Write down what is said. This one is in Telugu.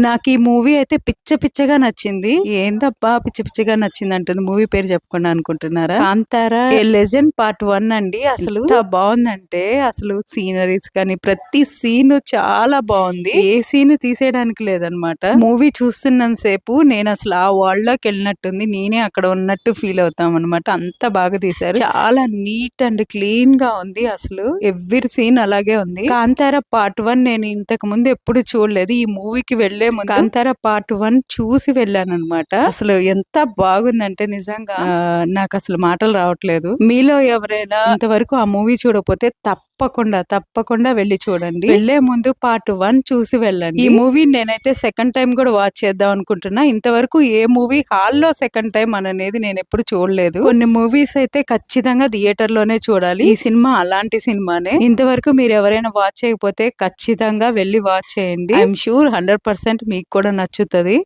నాకు ఈ మూవీ అయితే పిచ్చ పిచ్చగా నచ్చింది. ఏందబ్బా పిచ్చ పిచ్చగా నచ్చింది అంటుంది మూవీ పేరు చెప్పకుండా అనుకుంటున్నారా? Kantara? A legend part one అండి అసలు. బాగుందంటే అసలు సీనరీస్ కానీ ప్రతి సీన్ చాలా బాగుంది. ఏ సీన్ తీసేయడానికి లేదనమాట. మూవీ చూస్తున్నంత సేపు నేను అసలు ఆ వరల్డ్లోకి వెళ్ళినట్టుంది. నేనే అక్కడ ఉన్నట్టు ఫీల్ అవుతాం అనమాట అంత బాగా తీశారు. చాలా నీట్ అండ్ క్లీన్గా ఉంది అసలు. ఎవ్రీ సీన్ అలాగే ఉంది. కాంతారా పార్ట్ వన్ నేను ఇంతకు ముందు ఎప్పుడు చూడలేదు. ఈ మూవీకి వెళ్ళే ముందు కాంతారా పార్ట్ వన్ చూసి వెళ్ళాను అనమాట అసలు ఎంత బాగుందంటే నిజంగా. నాకు అసలు మాటలు రావట్లేదు. మీలో ఎవరైనా ఇంతవరకు ఆ మూవీ చూడకపోతే తప్పకుండా తప్పకుండా వెళ్ళి చూడండి. వెళ్ళే ముందు పార్ట్ వన్ చూసి వెళ్ళండి. ఈ మూవీ నేనైతే సెకండ్ టైం కూడా వాచ్ చేద్దాం అనుకుంటున్నా. ఇంతవరకు ఏ మూవీ హాల్లో సెకండ్ టైం అనేది నేను ఎప్పుడు చూడలేదు. కొన్ని మూవీస్ అయితే ఖచ్చితంగా థియేటర్లోనే చూడాలి. ఈ సినిమా అలాంటి సినిమానే. ఇంతవరకు మీరు ఎవరైనా వాచ్ చేయకపోతే ఖచ్చితంగా వెళ్ళి వాచ్ చేయండి. ఐఎమ్ షూర్ హండ్రెడ్ పర్సెంట్ మీకు కూడా నచ్చుతుంది.